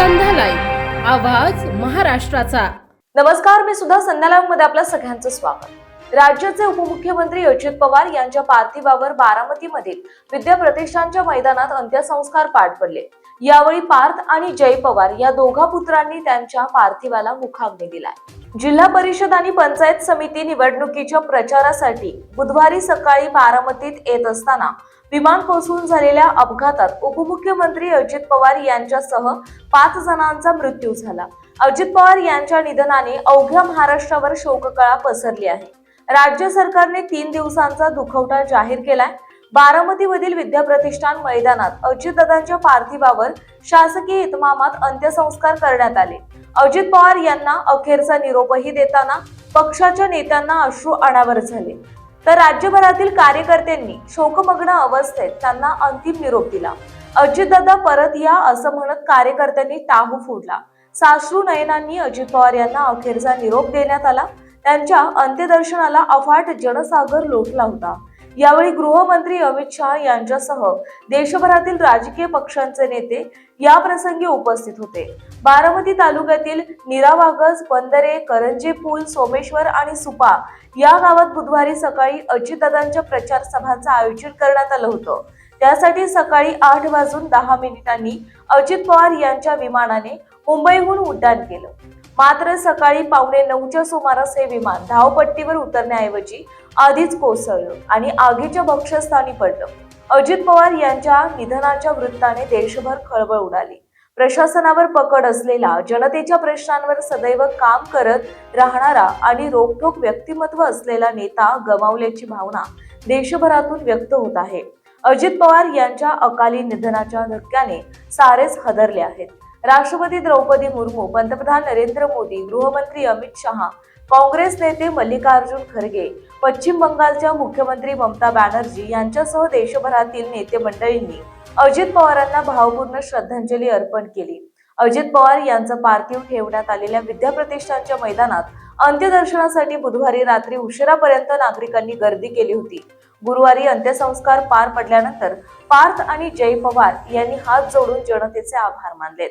आवाज महाराष्ट्राचा. नमस्कार मी सुद्धा संध्या लाईव्हमध्ये आपल्या सगळ्यांचं स्वागत. राज्याचे उपमुख्यमंत्री अजित पवार यांच्या पार्थिवावर बारामतीमधील विद्या प्रतिष्ठानच्या मैदानात अंत्यसंस्कार पार पडले. यावेळी पार्थ आणि जय पवार या दोघा पुत्रांनी त्यांच्या पार्थिवाला मुखाग्नी दिलाय. जिल्हा परिषद आणि पंचायत समिती निवडणुकीच्या प्रचारासाठी बुधवारी सकाळी बारामतीत येत असताना विमान कोसळून झालेल्या अपघातात उपमुख्यमंत्री अजित पवार यांच्यासह पाच जणांचा मृत्यू झाला. अजित पवार यांच्या निधनाने अवघ्या महाराष्ट्रावर शोककळा पसरली आहे. राज्य सरकारने तीन दिवसांचा दुखवटा जाहीर केलाय. बारामतीमधील विद्या प्रतिष्ठान मैदानात अजितदादांच्या पार्थिवावर शासकीय इतमामात अंत्यसंस्कार करण्यात आले. अजित पवार यांना अखेरचा निरोपही देताना पक्षाच्या नेत्यांना अश्रू अनावर झाले. तर राज्यभरातील कार्यकर्त्यांनी शोकमग्न अवस्थेत त्यांना अंतिम निरोप दिला. अजितदादा परत या असं म्हणत कार्यकर्त्यांनी टाहू फोडला. साश्रू नयनांनी अजित पवार यांना अखेरचा निरोप देण्यात आला. त्यांच्या अंत्यदर्शनाला अफाट जनसागर लोटला होता. यावेळी गृहमंत्री अमित शहा यांच्यासह देशभरातील राजकीय पक्षांचे नेते या प्रसंगी उपस्थित होते. बारामती तालुक्यातील निरावागज बंदरे करंजे पूल सोमेश्वर आणि सुपा या गावात बुधवारी सकाळी अजितदादांच्या प्रचार सभांचं आयोजन करण्यात आलं होतं. त्यासाठी सकाळी आठ वाजून दहा मिनिटांनी अजित पवार यांच्या विमानाने मुंबईहून उड्डाण केलं. मात्र सकाळी पावणे नऊच्या सुमारास हे विमान धावपट्टीवर उतरण्याऐवजी आधीच कोसळलं आणि आगीच्या भक्षस्थानी पडलं. अजित पवार यांच्या निधनाच्या वृत्ताने देशभर खळबळ उडाली. प्रशासनावर पकड असलेला जनतेच्या प्रश्नांवर सदैव काम करत राहणारा आणि रोखोक व्यक्तिमत्व असलेला नेता गमावल्याची भावना देशभरातून व्यक्त होत आहे. अजित पवार यांच्या अकाली निधनाच्या धक्क्याने सारेच हदरले आहेत. राष्ट्रपती द्रौपदी मुर्मू पंतप्रधान नरेंद्र मोदी गृहमंत्री अमित शहा काँग्रेस नेते मल्लिकार्जुन खरगे पश्चिम बंगालच्या मुख्यमंत्री ममता बॅनर्जी यांच्यासह देशभरातील नेते मंडळींनी अजित पवारांना भावपूर्ण श्रद्धांजली अर्पण केली. अजित पवार यांचं पार्थिव ठेवण्यात आलेल्या विद्या प्रतिष्ठानच्या मैदानात अंत्यदर्शनासाठी बुधवारी रात्री उशिरापर्यंत नागरिकांनी गर्दी केली होती. गुरुवारी अंत्यसंस्कार पार पडल्यानंतर पार्थ आणि जय पवार यांनी हात जोडून जनतेचे आभार मानलेत.